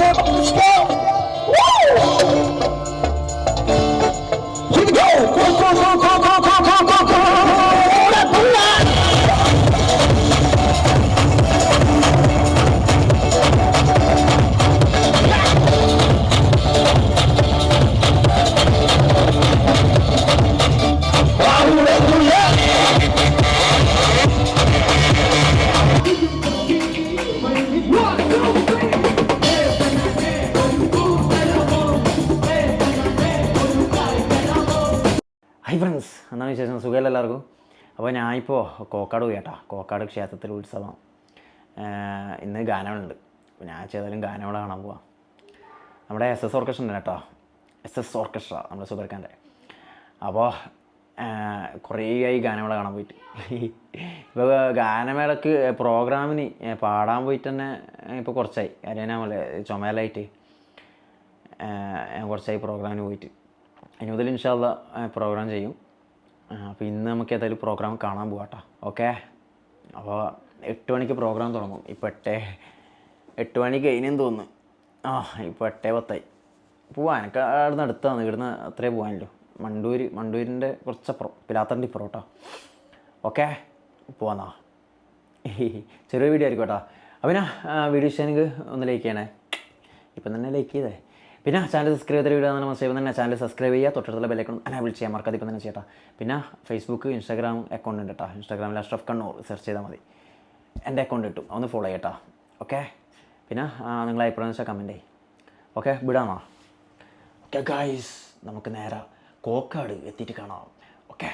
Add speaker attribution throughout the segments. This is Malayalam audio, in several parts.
Speaker 1: você é എന്താണ് വിശേഷം സുഖമല്ല എല്ലാവർക്കും? അപ്പോൾ ഞാനിപ്പോൾ കോക്കാട് പോയി കേട്ടോ. കോക്കാട് ക്ഷേത്രത്തിൽ ഉത്സവം. ഇന്ന് ഗാനമുണ്ട് അപ്പോൾ ഞാൻ ചെയ്താലും ഗാനങ്ങൾ കാണാൻ പോവാം. നമ്മുടെ എസ് എസ് ഓർക്കസ്ട്ര ഉണ്ട് കേട്ടോ. എസ് എസ് ഓർക്കസ്ട്ര നമ്മുടെ സുബർക്കാന്റെ അപ്പോൾ കുറേ ആയി ഗാനമേള കാണാൻ പോയിട്ട്. ഇപ്പോൾ ഗാനമേളക്ക് പ്രോഗ്രാമിന് പാടാൻ പോയിട്ട് തന്നെ ഇപ്പോൾ കുറച്ചായി. പോലെ ചുമലായിട്ട് കുറച്ചായി പ്രോഗ്രാമിന് പോയിട്ട്. ഇനി മുതൽ ഇൻഷാല്ല പ്രോഗ്രാം ചെയ്യും. അപ്പോൾ ഇന്ന് നമുക്ക് ഏതായാലും പ്രോഗ്രാം കാണാൻ പോകാട്ടോ ഓക്കെ അപ്പോൾ എട്ട് മണിക്ക് പ്രോഗ്രാം തുടങ്ങും. ഇപ്പോൾ എട്ടേ എട്ട് മണി കഴിഞ്ഞെന്ന് തോന്നുന്നു. ആ ഇപ്പോൾ എട്ടേ പത്തായി. പോവാൻ എനിക്ക് അവിടുന്ന് അടുത്താണ്. ഇവിടുന്ന് അത്രേ പോകാനല്ലോ മണ്ടൂര് മണ്ടൂരിന്റെ കുറച്ചപ്പുറം പിലാത്തന്റെ ഇപ്പുറം കേട്ടോ ഓക്കെ പോവാന്നാ. ചെറിയ വീഡിയോ ആയിരിക്കും കേട്ടോ. അപ്പം വീഡിയോ വീഡിയോ എനിക്ക് ഒന്ന് ലൈക്ക് ചെയ്യണേ. ഇപ്പം തന്നെ ലൈക്ക് ചെയ്തേ. പിന്നെ ചാനൽ സബ്സ്ക്രൈബ് ചെയ്ത വീഡിയോ നമ്മൾ ചെയ്യുമ്പോൾ തന്നെ ചാനൽ സബ്സ്ക്രൈബ് ചെയ്യുക. തൊട്ടടുത്തുള്ള ബെല്ലൈക്കൺ അനാബിൾ ചെയ്യാൻ മറക്കാതെ ഇപ്പം തന്നെ ചെയ്യട്ടാ പിന്നെ ഫേസ്ബുക്ക് ഇൻസ്റ്റാഗ്രാം അക്കൗണ്ട് ഉണ്ട് കേട്ടോ ഇൻസ്റ്റാഗ്രാമിൽ അഷ്റഫ് കണ്ണൂർ സെർച്ച് ചെയ്താൽ മതി. എന്റെ അക്കൗണ്ട് കിട്ടും. ഒന്ന് ഫോളോ ചെയ്യട്ടാ ഓക്കെ പിന്നെ നിങ്ങൾ അഭിപ്രായം വെച്ചാൽ കമന്റ് ചെയ്യും. ഓക്കെ വിടാമോ? ഓക്കെ ഗായ്സ് നമുക്ക് നേരെ കോക്കാട് എത്തിയിട്ട് കാണാം. ഓക്കെ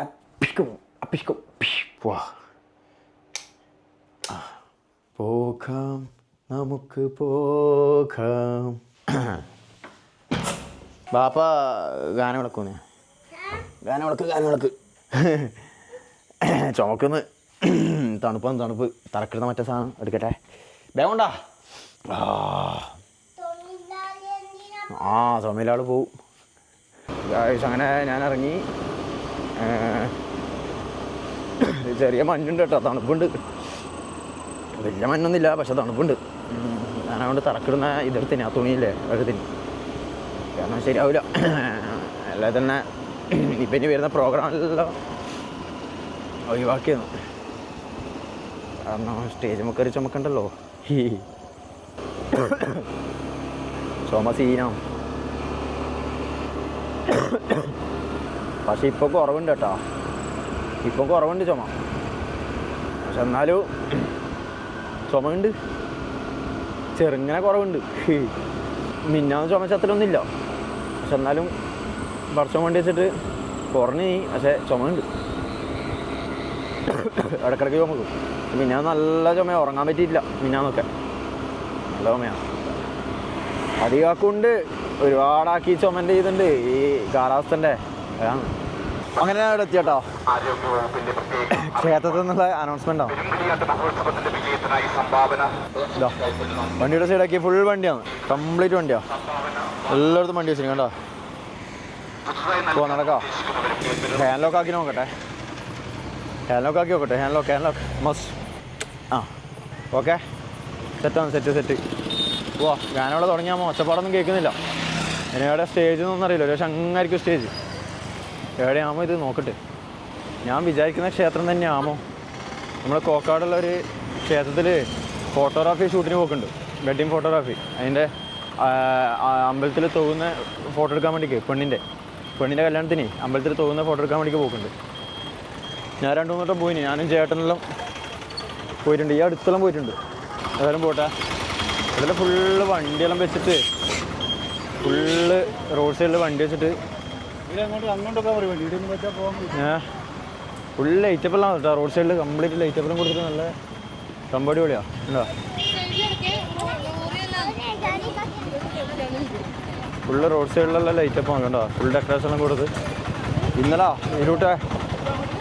Speaker 1: അപ്പിക്കും അപ്പിക്കും. പോവാ പോകാം. നമുക്ക് പോകാം. ബാപ്പ ഗാനം വിളക്കൂന്ന് ഗാനം വിളക്ക് ഗാനം വിളക്ക്. ചുമക്കുന്ന്. തണുപ്പാണ് തണുപ്പ്. തറക്കിടുന്ന മറ്റേ സാധനം എടുക്കട്ടെ. വേഗണ്ടാ ആ. സമയലാൾ പോവും. അങ്ങനെ ഞാൻ ഇറങ്ങി ചെറിയ മഞ്ഞുണ്ട് കേട്ടോ. തണുപ്പുണ്ട്. വലിയ മഞ്ഞൊന്നുമില്ല പക്ഷെ തണുപ്പുണ്ട്. ഞാനതുകൊണ്ട് തറക്കിടുന്ന ഇതെടുത്തിന് ആ തുണിയില്ലേ എടുത്തിന്. കാരണം ശരിയാവില്ല അല്ലാതെ തന്നെ ഇപ്പം ഇനി വരുന്ന പ്രോഗ്രാമിലോ ഒഴിവാക്കിയെന്നു കാരണം സ്റ്റേജ് മുക്കറി ചുമക്കണ്ടല്ലോ. ഹീ ചുമ സീനോ. പക്ഷെ ഇപ്പം കുറവുണ്ട് കേട്ടോ. ഇപ്പം കുറവുണ്ട് ചുമ. പക്ഷെ എന്നാലും ചുമയുണ്ട്. ചെറുങ്ങനെ കുറവുണ്ട്. മിന്നാന്ന് ചുമച്ചത്രയൊന്നുമില്ല പക്ഷെ എന്നാലും ഭക്ഷണം വേണ്ടി വെച്ചിട്ട് കുറഞ്ഞു നീ പക്ഷെ ചുമയുണ്ട്. ഇടക്കിടക്ക് ചുമക്കും മിന്നാ നല്ല ചുമ ഉറങ്ങാൻ പറ്റിയിട്ടില്ല മിന്നാന്നൊക്കെ. നല്ല ചുമയാണ് അധികമാക്കുണ്ട് ഒരുപാടാക്കി ചുമന്റെ ഇതുണ്ട്. ഈ കാലാവസ്ഥന്റെ അതാണ്. അങ്ങനെ ഞാൻ ഇവിടെ എത്തിയട്ടോ ക്ഷേത്രത്തിൽ നിന്നുള്ള അനൗൺസ്മെന്റോ ഇതാ വണ്ടിയുടെ സൈഡാക്കി ഫുൾ വണ്ടിയാണ്. കംപ്ലീറ്റ് വണ്ടിയാ. എല്ലായിടത്തും വണ്ടി വെച്ചിരിക്കും കേട്ടോ. നടക്കാ. നടക്കാം ഹാൻഡ് ലോക്ക് ആക്കി നോക്കട്ടെ. ഹാൻഡ് ലോക്ക് ആക്കി നോക്കട്ടെ. Hand lock hand lock must ആ ഓക്കെ സെറ്റാണ് സെറ്റ് സെറ്റ് വാ ഞാനവിടെ തുടങ്ങിയാൽ ഒച്ചപ്പാടൊന്നും കേൾക്കുന്നില്ല. ഇനി അവിടെ സ്റ്റേജ് ഒന്നും അറിയില്ല. ഒരു പക്ഷെ അങ്ങായിരിക്കും സ്റ്റേജ് എവിടെയാമോ ഇത് നോക്കട്ടെ. ഞാൻ വിചാരിക്കുന്ന ക്ഷേത്രം തന്നെയാമോ നമ്മുടെ കോക്കാടുള്ള ഒരു ക്ഷേത്രത്തിൽ ഫോട്ടോഗ്രാഫി ഷൂട്ടിന് പോക്കുണ്ട്. വെഡിങ് ഫോട്ടോഗ്രാഫി അതിന്റെ അമ്പലത്തിൽ തോന്നുന്ന ഫോട്ടോ എടുക്കാൻ വേണ്ടിക്ക് പെണ്ണിന്റെ പെണ്ണിന്റെ കല്യാണത്തിന് അമ്പലത്തിൽ തോന്നുന്ന ഫോട്ടോ എടുക്കാൻ വേണ്ടിക്ക് പോക്കുണ്ട്. ഞാൻ രണ്ടു മൂന്ന് വട്ടം പോയിന്. ഞാനും ചേട്ടനെല്ലാം പോയിട്ടുണ്ട്. ഈ അടുത്തെല്ലാം പോയിട്ടുണ്ട്. ഏതായാലും പോട്ടെ. ഇവിടെ ഫുള്ള് വണ്ടിയെല്ലാം വെച്ചിട്ട് ഫുള്ള് റോഡ് സൈഡിൽ വണ്ടി വെച്ചിട്ട് ഫുൾ ലൈറ്റപ്പെല്ലാം കേട്ടോ. റോഡ് സൈഡിൽ കംപ്ലീറ്റ് ലൈറ്റപ്പെല്ലാം കൊടുത്തിട്ട് നല്ല കമ്പടി പൊളിയാ ഉണ്ടോ ഫുള്ള് റോഡ് സൈഡിലുള്ള ലൈറ്റപ്പാണ് കണ്ടോ? ഫുൾ ഡെക്കറേഷൻ എല്ലാം കൊടുത്ത്. ഇന്നലാ ഇതിലൂട്ടെ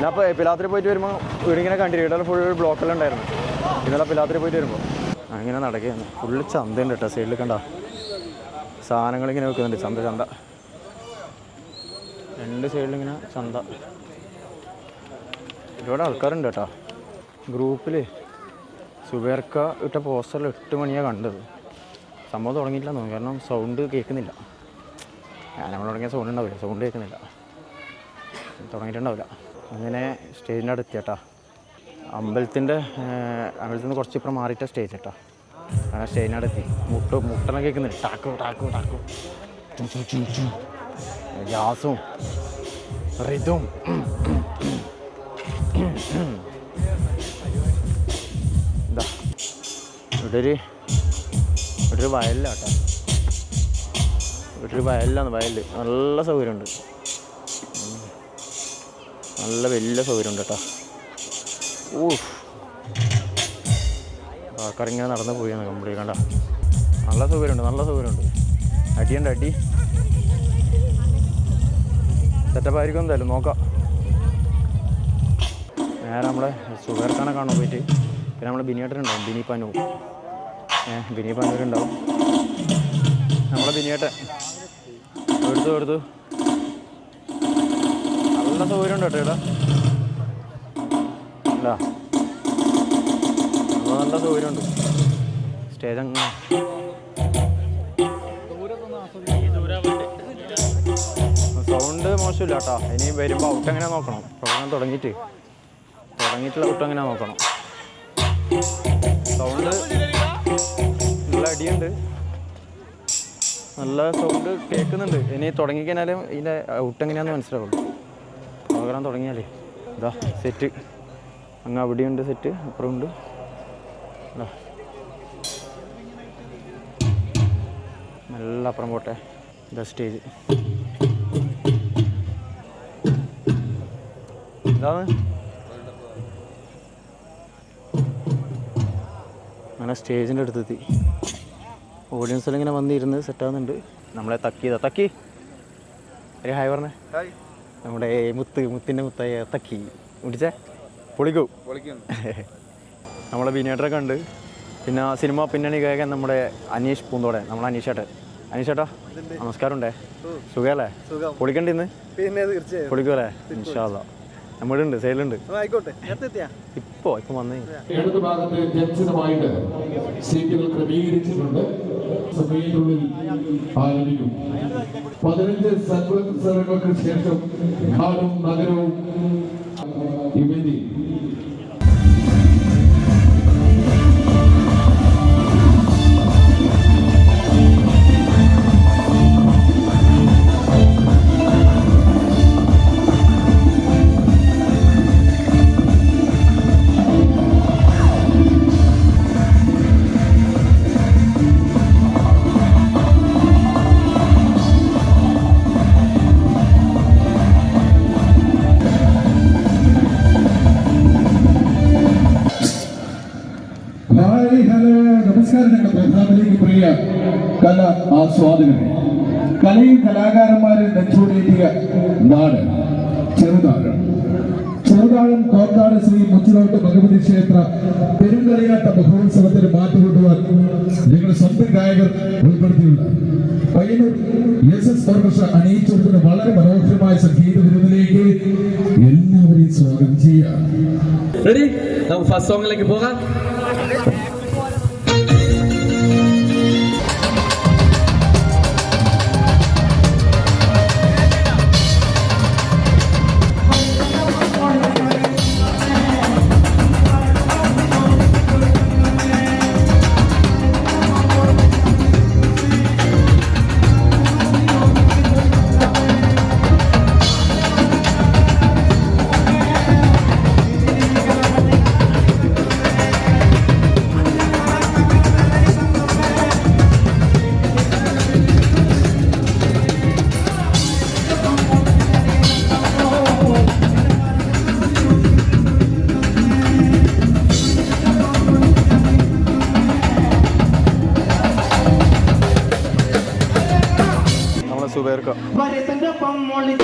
Speaker 1: ഞാൻ ഇപ്പോൾ പിലാത്തിരി പോയിട്ട് വരുമ്പോൾ വീടിങ്ങനെ കണ്ടിരിക്കും ഫുൾ ബ്ലോക്കെല്ലാം ഉണ്ടായിരുന്നു. ഇന്നലെ പിലാത്തിരി പോയിട്ട് വരുമ്പോൾ അങ്ങനെ നടക്കുകയാണ്. ഫുള്ള് ചന്തയുണ്ട് കേട്ടോ സൈഡിൽ കണ്ടോ? സാധനങ്ങൾ ഇങ്ങനെ വെക്കുന്നുണ്ട്. ചന്ത ചന്ത. രണ്ട് സൈഡിൽ ഇങ്ങനെ ചന്ത. ഒരുപാട് ആൾക്കാരുണ്ട് കേട്ടോ. ഗ്രൂപ്പിൽ സുബേർക്ക ഇട്ട പോസ്റ്ററിൽ എട്ട് മണിയാണ് കണ്ടത്. സംഭവം തുടങ്ങിയില്ല തോന്നുന്നു. കാരണം സൗണ്ട് കേൾക്കുന്നില്ല. നമ്മൾ തുടങ്ങിയ സൗണ്ട് ഉണ്ടാവില്ല. സൗണ്ട് കേൾക്കുന്നില്ല. തുടങ്ങിയിട്ടുണ്ടാവില്ല. അങ്ങനെ സ്റ്റേജിന്റെ അടുത്ത് ചേട്ടാ അമ്പലത്തിന്റെ അമ്പലത്തിൽ നിന്ന് കുറച്ച് ഇപ്പുറം മാറിയിട്ട സ്റ്റേജ് കേട്ടോ. അങ്ങനെ സ്റ്റേജിന്റെ അടുത്ത് മുട്ട് മുട്ടനെ കേൾക്കുന്നില്ല. ടാക്കു ടാക്കു ടാക്കു. ഗ്യാസും റിതും. ഇതാ. ഇവിടെ ഒരു ഇവിടെ ഒരു വയലിലാട്ടോ ഇവിടെ ഒരു വയലിലാണ് വയലിൽ നല്ല സൗകര്യമുണ്ട്. നല്ല വലിയ സൗകര്യമുണ്ട് കേട്ടോ. ഊഫ്. ആൾക്കാരിങ്ങനെ നടന്നു പോയി കംപ്ലീറ്റ് കണ്ട. നല്ല സൗകര്യമുണ്ട് നല്ല സൗകര്യമുണ്ട്. അടിയുണ്ട് അടി. സെറ്റപ്പ് ആയിരിക്കും എന്തായാലും നോക്കാം. നേരെ നമ്മളെ സുഖർക്കാനെ കാണാൻ പോയിട്ട്. പിന്നെ നമ്മളെ ബിനിയേട്ടനുണ്ടാവും ബിനി പനു. ഏഹ് ബിനി പനൂരുണ്ടാവും. നമ്മളെ ബിനിയേട്ടൻ. എടുത്തു എടുത്തു. നല്ല സൗകര്യം ഉണ്ട് കേട്ടോ ഇവിടെ. അല്ല നല്ല നല്ല സൗകര്യമുണ്ട്. സ്റ്റേജ് അങ്ങ് സൗണ്ട് മോശമില്ല കേട്ടോ. ഇനി വരുമ്പോൾ ഔട്ട് എങ്ങനെ നോക്കണം? പ്രോഗ്രാം തുടങ്ങിയിട്ട്. തുടങ്ങിയിട്ടുള്ള ഔട്ട് എങ്ങനെ നോക്കണം? സൗണ്ട് നല്ല അടിയുണ്ട്. നല്ല സൗണ്ട് കേൾക്കുന്നുണ്ട്. ഇനി തുടങ്ങിക്കഴിഞ്ഞാലും ഇതിന്റെ ഔട്ട് എങ്ങനെയാണെന്ന് മനസ്സിലാവുള്ളൂ. പ്രോഗ്രാം തുടങ്ങിയാലേ. ഇതാ സെറ്റ്. അങ്ങ് അവിടെയുണ്ട് സെറ്റ് അപ്പുറമുണ്ട്. ഉണ്ട് നല്ല അപ്പുറം പോട്ടെ. ഇതാ സ്റ്റേജ്. എന്താണ്? അങ്ങനെ സ്റ്റേജിന്റെ അടുത്തെത്തി. ഓഡിയൻസിൽ ഇങ്ങനെ വന്നിരുന്ന് സെറ്റാകുന്നുണ്ട് നമ്മളെ തക്കിയതാ തക്കി. ഒരു ഹായ് പറഞ്ഞേ. നമ്മുടെ മുത്ത് മുത്തിന്റെ മുത്തായ തക്കി. മുടിച്ചേ? പൊളിക്കൂ. നമ്മളെ ബിനേട്ടറൊക്കെ കണ്ട്. പിന്നെ ആ സിനിമ പിന്നണി കേൾക്കാൻ നമ്മുടെ അനീഷ് പൂന്തോടെ നമ്മളെ അനീഷേട്ടൻ. അനീഷേട്ടാ നമസ്കാരം ഉണ്ടേ സുഖമല്ലേ? പൊളിക്കണ്ടിന്ന് ഇന്ന്?
Speaker 2: പിന്നെ തീർച്ചയായും.
Speaker 1: പൊളിക്കുമല്ലേ ഇൻഷാല്ല നമ്മുടെ ഉണ്ട്
Speaker 2: എത്തിയാ
Speaker 1: ഇപ്പോ ഇപ്പൊ വന്നേ.
Speaker 3: ഇടത് ഭാഗത്ത് ജംഗ്ഷനുമായിട്ട് സീറ്റുകൾ ക്രമീകരിച്ചിട്ടുണ്ട്. സമയത്തിനുള്ളിൽ ആരംഭിക്കും. പതിനഞ്ച് സംവത്സരങ്ങൾക്ക് ശേഷം നാടും നഗരവും ഇവന്റി കല ആസ്വാദകരെ കലയും കലാകാരന്മാരെ നെഞ്ചോടേറ്റിയ നാട് ചെറുതാഴം. ചെറുതാഴം കോത്താട് ശ്രീ മുച്ചിലോട്ട് ഭഗവതി ക്ഷേത്ര പെരുങ്കളിയാട്ട മഹോത്സവത്തിന് മാറ്റുകൊണ്ടുവാൻ ഞങ്ങളുടെ സ്വന്തം ഗായകർ ഉൾപ്പെടുത്തിയിട്ടുണ്ട്. പയ്യന്നൂർ എസ് എസ് വളരെ മനോഹരമായ സംഗീത വിരുന്നിലേക്ക് എല്ലാവരെയും സ്വാഗതം ചെയ്യാം.
Speaker 4: ഫസ്റ്റ് സോങ്ങിലേക്ക് പോകാം.
Speaker 1: നമ്മളെ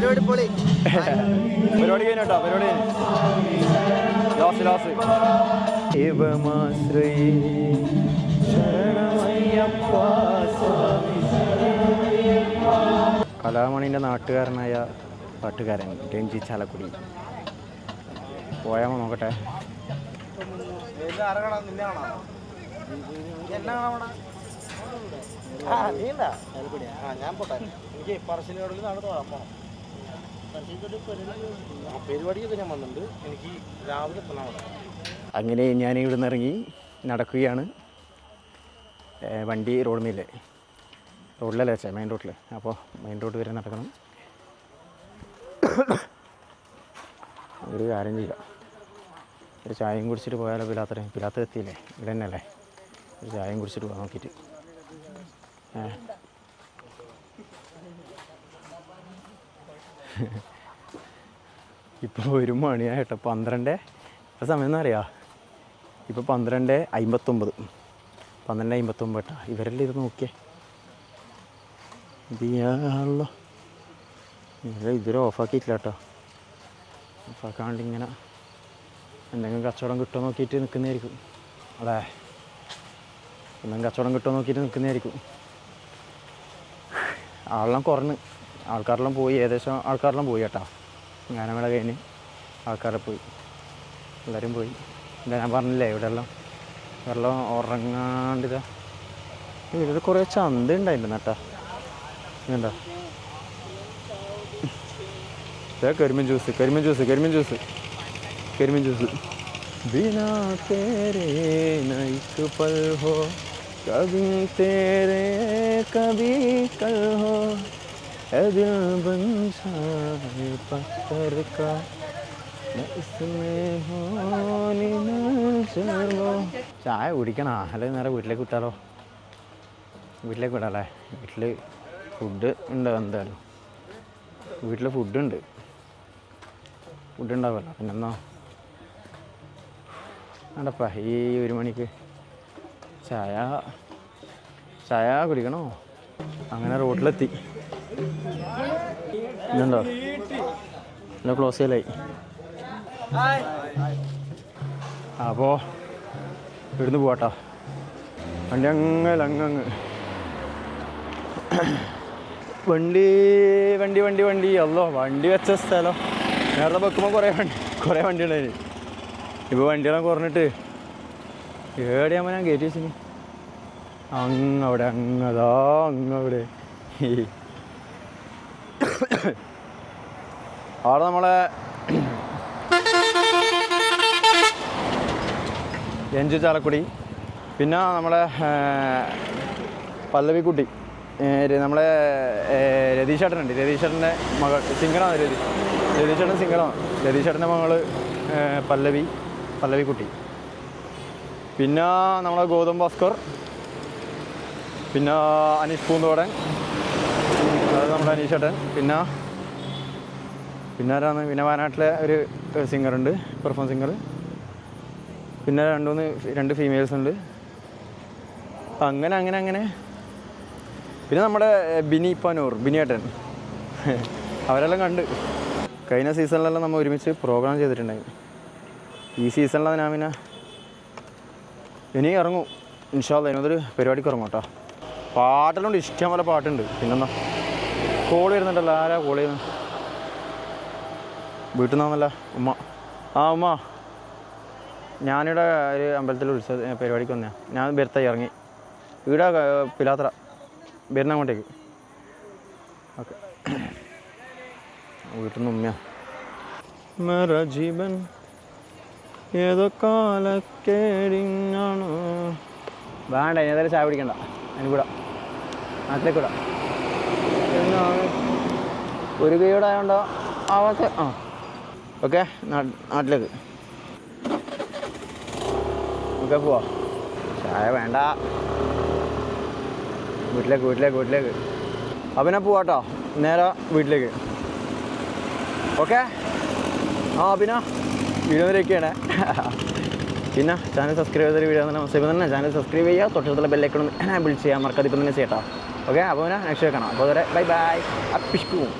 Speaker 2: പരിപാടി പൊളി.
Speaker 1: പരിപാടി കഴിഞ്ഞോട്ടോ പരിപാടി ലാസ്റ്റ് നാട്ടുകാരനായ പാട്ടുകാരൻ രഞ്ജി ചാലക്കുടി. പോയാമോ നോക്കട്ടെ?
Speaker 2: ഞാൻ പോട്ടെ. എനിക്ക് പറശ്ശിനിയോടിൽ നാട് തോടാൻ പോകണം ഞാൻ എനിക്ക് രാവിലെ
Speaker 1: അങ്ങനെ ഞാൻ ഇവിടുന്ന് ഇറങ്ങി നടക്കുകയാണ്. വണ്ടി റോഡ് മേലെ. റോഡിലല്ലേ വെച്ചാൽ മെയിൻ റോഡിൽ അപ്പോൾ മെയിൻ റോഡ് വരെ നടക്കണം. ഒരു കാര്യം ചെയ്യാം. ഒരു ചായയും കുടിച്ചിട്ട് പോയാലോ പിലാത്തറ പിലാത്ത എത്തിയില്ലേ? ഇവിടെ തന്നെ അല്ലേ ഒരു ചായയും കുടിച്ചിട്ട് പോകാൻ നോക്കിയിട്ട്. ഏ ഇപ്പോൾ ഒരു മണിയായിട്ടോ പന്ത്രണ്ട്? ഇപ്പോൾ സമയം എന്ന് അറിയാം ഇപ്പോൾ പന്ത്രണ്ട് അമ്പത്തൊമ്പത് പന്ത്രണ്ട് അമ്പത്തൊമ്പത് കേട്ടോ. ഇവരല്ലേ ഇത് നോക്കിയേ. ഇത് ചെയ്യാണല്ലോ ഇവരെ ഇതുവരെ ഓഫാക്കിയിട്ടില്ല കേട്ടോ. ഓഫാക്കാണ്ട് ഇങ്ങനെ എന്തെങ്കിലും കച്ചവടം കിട്ടുമോ നോക്കിയിട്ട് നിൽക്കുന്നതായിരിക്കും. അല്ലേ? എന്തെങ്കിലും കച്ചവടം കിട്ടുമോ നോക്കിയിട്ട് നിൽക്കുന്നതായിരിക്കും. ആളെല്ലാം കുറഞ്ഞ്. ആൾക്കാരെല്ലാം പോയി ഏകദേശം ആൾക്കാരെല്ലാം പോയി കേട്ടോ. ഗാനമേള കഴിഞ്ഞ് ആൾക്കാരെ പോയി. എല്ലാവരും പോയി. എന്താ ഞാൻ പറഞ്ഞില്ലേ ഇവിടെയെല്ലാം വെള്ളം ഉറങ്ങാണ്ടിതാ ഇവിടെ കുറേ ചന്ത ഉണ്ടായിരുന്നു കേട്ടോ. ഇതുണ്ടോ? കരിമീൻ ജ്യൂസ് കരിമീൻ ജ്യൂസ് കരിമീൻ ജ്യൂസ് കരിമീൻ ജ്യൂസ്. ബിനാ तेरे നൈക്ക് പൽ ഹോ കഭി തേരേ കഭി കൽ ഹോ दिल बन जाए पत्थर का मैं इसमें होने न चलो ചായ കുടിക്കണോ അല്ലെങ്കിൽ നേരെ വീട്ടിലേക്ക് വിട്ടാലോ വീട്ടിലേക്ക് വിടാല്ലേ വീട്ടിൽ ഫുഡ് ഉണ്ട് എന്തായാലും വീട്ടിൽ ഫുഡുണ്ട് ഫുഡ് ഉണ്ടാവുമല്ലോ പിന്നെന്നാ വേണ്ടപ്പാ ഈ ഒരു മണിക്ക് ചായ ചായ കുടിക്കണോ അങ്ങനെ റോഡിലെത്തി ഇതുണ്ടോ? എന്നെ ക്ലോസ് ചെയ്യലായി അപ്പോൾ ഇവിടുന്ന് പോവാട്ടോ. വണ്ടി അങ്ങ് അങ്ങ് വണ്ടി വണ്ടി വണ്ടി വണ്ടി. അല്ലോ വണ്ടി വെച്ച സ്ഥലം. നേരത്തെ വെക്കുമ്പോൾ കുറേ വണ്ടി കുറേ വണ്ടി ഉണ്ടായിരുന്നു ഇപ്പോൾ വണ്ടിയെല്ലാം കുറഞ്ഞിട്ട് ഏടെയാകുമ്പോൾ ഞാൻ കയറ്റി വെച്ചിന്. അങ്ങ് അവിടെ അങ്ങ് അങ്ങ് അവിടെ. അവിടെ നമ്മളെ എൻജു ചാലക്കുടി പിന്നെ നമ്മളെ പല്ലവിക്കുട്ടി നമ്മളെ രതീഷേട്ടനുണ്ട് രതീഷേട്ടന്റെ മകൾ സിംഗറാണ് രതീഷ് രതീഷേട്ടൻ സിംഗറാണ്. രതീഷേട്ടന്റെ മകൾ പല്ലവി പല്ലവിക്കുട്ടി. പിന്നെ നമ്മളെ ഗോതം ഭാസ്കർ പിന്നെ അനീഷ് പൂന്തോടൻ അത് നമ്മുടെ അനീഷ് ചേട്ടൻ പിന്നെ പിന്നെ ആരാണ്? പിന്നെ വയനാട്ടിലെ ഒരു സിംഗർ ഉണ്ട് പെർഫോം സിംഗർ പിന്നെ രണ്ടുമൂന്ന് രണ്ട് ഫീമെയിൽസ് ഉണ്ട്. അങ്ങനെ അങ്ങനെ അങ്ങനെ. പിന്നെ നമ്മുടെ ബിനി പനൂർ ബിനിയേട്ടൻ അവരെല്ലാം കണ്ട്. കഴിഞ്ഞ സീസണിലെല്ലാം നമ്മൾ ഒരുമിച്ച് പ്രോഗ്രാം ചെയ്തിട്ടുണ്ടായി. ഈ സീസണിലാണ് ഞാൻ പിന്നെ ഇനി ഇറങ്ങും. ഇൻഷാല്ല അതിനൊരു പരിപാടിക്ക് ഇറങ്ങും കേട്ടോ. പാട്ടെല്ലാം ഇഷ്ടം പോലെ പാട്ടുണ്ട്. പിന്നെന്താ? കോൾ വരുന്നുണ്ടല്ലോ. ആരാ കോൾ ചെയ്യുന്നത് വീട്ടിൽ നിന്നാന്നല്ല ഉമ്മ. ആ ഉമ്മ. ഞാനിവിടെ ഒരു അമ്പലത്തിൽ ഉത്സവ പരിപാടിക്ക് വന്നതാണ് ഞാൻ ബെർത്തായി ഇറങ്ങി. ഇവിടെ പിലാത്ര വരുന്ന അങ്ങോട്ടേക്ക്. ഓക്കെ. വീട്ടിൽ നിന്ന് ഉമ്മയാ. മേറ ജീവൻ ഏതോ കാലക്കേടിങ്ങാണ്. വേണ്ട ഇനി ഏതായാലും ചായ പിടിക്കണ്ട അതിന് കൂടാ. നാട്ടിലേക്ക് എന്നാ ഒരു കൈയോടെ ആയതുകൊണ്ടോ ആവാത്ത ആ. ഓക്കെ നാട്ടിലേക്ക്. ഓക്കെ പോവാ. ചായ വേണ്ട. വീട്ടിലേക്ക് വീട്ടിലേക്ക് വീട്ടിലേക്ക്. അപ്പം പോവാട്ടോ നേരെ വീട്ടിലേക്ക്. ഓക്കെ? ആ പിന്നെ വീഡിയോ വരെയൊക്കെയാണ്. പിന്നെ ചാനൽ സബ്സ്ക്രൈബ് ചെയ്തൊരു വീഡിയോ തന്നെ സേവ് തന്നെ. ചാനൽ സബ്സ്ക്രൈബ് ചെയ്യുക തൊട്ടടുത്തുള്ള ബെല്ലൈക്കണം വിളിച്ച് ചെയ്യാൻ മറക്കാതെ തന്നെ ചെയ്യട്ടോ ഓക്കെ? അപ്പോൾ നെക്സ്റ്റ് വെക്കണം അപ്പോൾ അതുവരെ ബൈ ബൈ. അപ്പിഷ്കും.